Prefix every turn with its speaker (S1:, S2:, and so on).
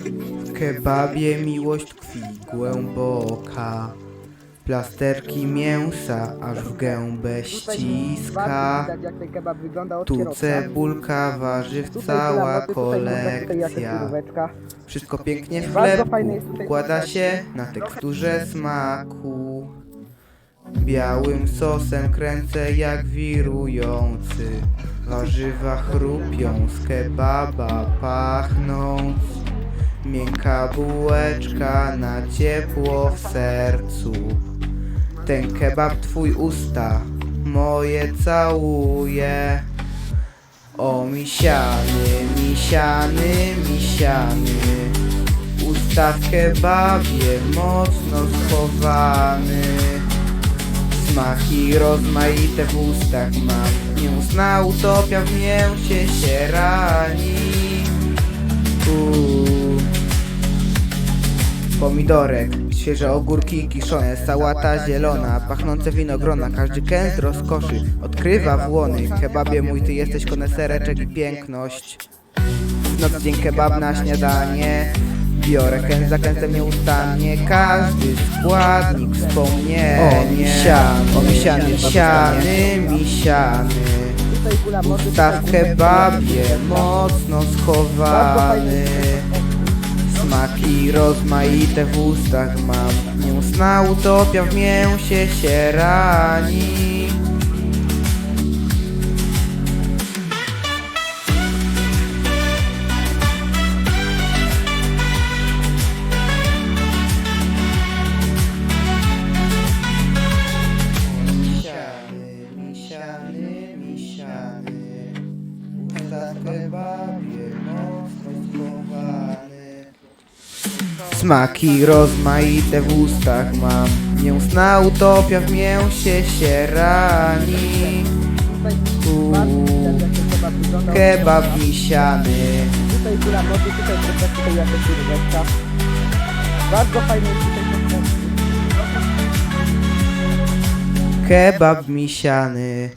S1: W kebabie miłość tkwi głęboka Plasterki mięsa aż w gębę ściska.
S2: Widać jak ten kebab wygląda od
S1: Tu cebulka, warzyw, cała kolekcja. Wszystko pięknie w
S2: Bardzo
S1: chlebku
S2: fajny jest tutaj
S1: Układa się na teksturze smaku. Białym sosem kręcę jak wirujący. Warzywa chrupią z kebaba pachnąc Miękka bułeczka na ciepło w sercu. Ten kebab twój usta moje całuje. O misiany, misiany, misiany. Usta w kebabie mocno schowany Smaki rozmaite w ustach mam. Nieustna utopia w mięsie się rani. Uuu. Pomidorek, świeże ogórki kiszone, sałata zielona, pachnące winogrona, każdy kęs rozkoszy odkrywa w łony. W kebabie mój ty jesteś konesereczek i piękność. W noc dzień kebab na śniadanie, biorę kęs za kęsem nieustannie, każdy składnik wspomnienie.
S2: O, misiany,
S1: o misiany,
S2: misiany,
S1: misiany, kebabie mocno schowany Smaki rozmaite w ustach mam. Nieustna utopia w mięsie się rani. Misiany, misiany, misiany. Usta Smaki rozmaite w ustach mam Nieustna utopia w mięsie się rani
S2: kebab
S1: misiany
S2: Tutaj tutaj tutaj jakaś suróweczka. Bardzo fajny jest tutaj ten kebab.
S1: Kebab misiany